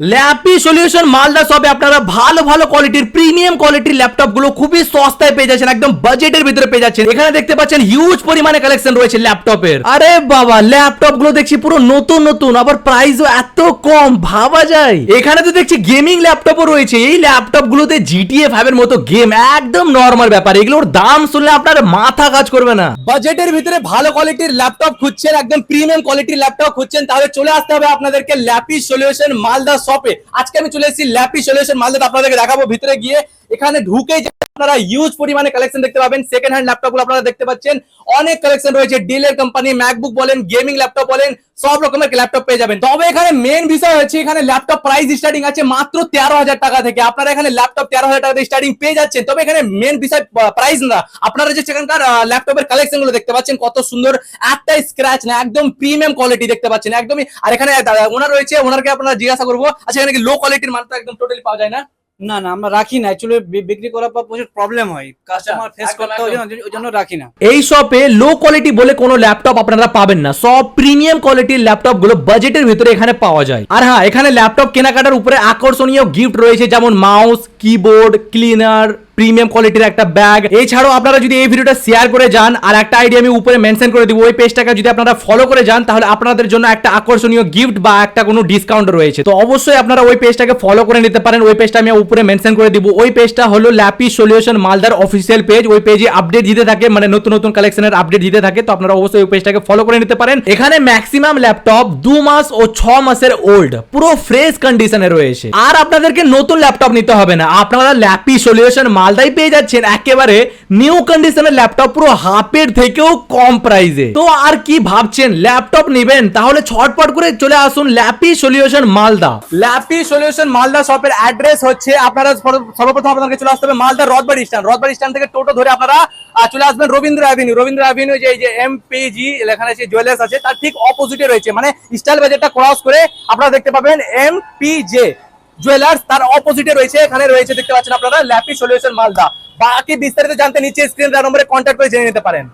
Lappy solution Malda সবে আপনারা ভালো ভালো কোয়ালিটির প্রিমিয়াম কোয়ালিটির ল্যাপটপগুলো খুবই সস্তায় পেয়ে যাচ্ছেন, একদম বাজেটের ভিতরে পেয়ে যাচ্ছেন। এখানে দেখতে পাচ্ছেন হিউজ পরিমাণে কালেকশন রয়েছে ল্যাপটপের। আরে বাবা ল্যাপটপগুলো দেখছি পুরো নতুন নতুন, আবার প্রাইসও এত কম, ভাবা যায়। এখানে তো দেখছি গেমিং ল্যাপটপও রয়েছে, এই ল্যাপটপ গুলোতে জিটিএ ফাইভ এর মতো গেম একদম নর্মাল ব্যাপার। এগুলোর দাম শুনলে আপনার মাথা কাজ করবে না। বাজেটের ভিতরে ভালো কোয়ালিটির ল্যাপটপ খুঁজছেন, একদম প্রিমিয়াম কোয়ালিটির ল্যাপটপ খুঁজছেন, তাহলে চলে আসতে হবে আপনাদেরকে ল্যাপি সলিউশন মালদা শপে আজকে আমি চলে এসেছি ল্যাপি সলিউশন মালদা আপনাদেরকে দেখাবো। ভিতরে গিয়ে এখানে ঢুকেই যে আপনারা ইউজ পরিমাণে কালেকশন দেখতে পাবেন। সেকেন্ড হ্যান্ড ল্যাপটপ আপনারা দেখতে পাচ্ছেন। অনেক কালেকশন রয়েছে। ডিলের কোম্পানি ম্যাকবুক বলেন গেমিং ল্যাপটপ বলেন, সব রকমের ল্যাপটপ পেয়ে যাবেন। তবে এখানে মেন বিষয় হচ্ছে, এখানে ল্যাপটপ প্রাইস স্টার্টিং আছে মাত্র তেরো হাজার টাকা থেকে। আপনারা এখানে ল্যাপটপ তেরো হাজার টাকা স্টার্টিং পেয়ে যাচ্ছেন। তবে এখানে মেন বিষয় প্রাইস না। আপনারা যে সেখানকার ল্যাপটপের কালেকশনগুলো দেখতে পাচ্ছেন, কত সুন্দর একটা স্ক্র্যাচ না, একদম প্রিমিয়াম কোয়ালিটি দেখতে পাচ্ছেন। একদমই, আর এখানে ওনার রয়েছে, ওনারকে আপনারা জিজ্ঞাসা করব। আচ্ছা এখানে লো কোয়ালিটির তো একদম টোটালি পাওয়া যায় না? না না আমরা রাখি না। অ্যাকচুয়ালি বিক্রি করার পর প্রচুর প্রবলেম হয়। কাস্টমার ফেস করতে হয় ওই জন্য রাখি না। এই শপে লো কোয়ালিটি বলে কোনো ল্যাপটপ আপনারা পাবেন না। সব প্রিমিয়াম কোয়ালিটির ল্যাপটপগুলো বাজেটের ভিতরে এখানে পাওয়া যায়। আর হ্যাঁ এখানে ল্যাপটপ কেনাকাটার উপরে আকর্ষণীয় গিফট রয়েছে যেমন মাউস কিবোর্ড ক্লিনার প্রিমিয়াম কোয়ালিটির একটা ব্যাগ এছাড়াও আপনারা যদি এই ভিডিওটা শেয়ার করে যান, আর একটা আইডিয়া আমি উপরে মেনশন করে দিব, ওই পেজটাকে যদি আপনারা ফলো করে যান, তাহলে আপনাদের জন্য একটা আকর্ষণীয় গিফট বা একটা কোনো ডিসকাউন্ট রয়েছে। তো অবশ্যই আপনারা ওই পেজটাকে ফলো করে নিতে পারেন, ওই পেজটা আমি উপরে মেনশন করে দিব। ওই পেজটা হলো ল্যাপি সলিউশন মালদার অফিসিয়াল পেজ ওই পেজে আপডেট দিতে থাকে মানে নতুন নতুন কালেকশনের আপডেট দিতে থাকে, তো আপনারা অবশ্যই ওই পেজটাকে ফলো করে নিতে পারেন। এখানে ম্যাক্সিমাম ল্যাপটপ দু মাস ও ছ মাসের ওল্ড পুরো ফ্রেশ কন্ডিশনে রয়েছে। আর আপনাদেরকে নতুন ল্যাপটপ নিতে হবে না, আপনারা ল্যাপি সলিউশন মালদাই পেয়ে যাচ্ছেন একেবারে নিউ কন্ডিশনের ল্যাপটপ পুরো হাফের থেকেও কম প্রাইসে তো আর কি ভাবছেন? ল্যাপটপ নেবেন, তাহলে ছটপট করে চলে আসুন Lappy solution Malda. Lappy solution Malda শপের অ্যাড্রেস হচ্ছে আপনারা সর্বপ্রথম আপনাকে চলে আসতে হবে মালদা রথবাড়ি স্ট্যান্ড রথবাড়ি স্ট্যান্ড থেকে টোটো ধরে আপনারা চলে আসবেন রবীন্দ্র অ্যাভিনিউ রবীন্দ্র অ্যাভিনিউ যে এই যে এমপিজি লেখা আছে জুয়েলার্স আছে, তার ঠিক অপোজিটে রয়েছে। মানে স্টাইল বাজারটা ক্রস করে আপনারা দেখতে পাবেন এমপিজে জুয়েলার্স তার অপোজিটে রয়েছে, এখানে রয়েছে, দেখতে পাচ্ছেন আপনারা ল্যাপি সলিউশন মালদা বাকি বিস্তারিত জানতে নিচে স্ক্রিন নম্বরে কন্ট্যাক্ট করে জেনে নিতে পারেন।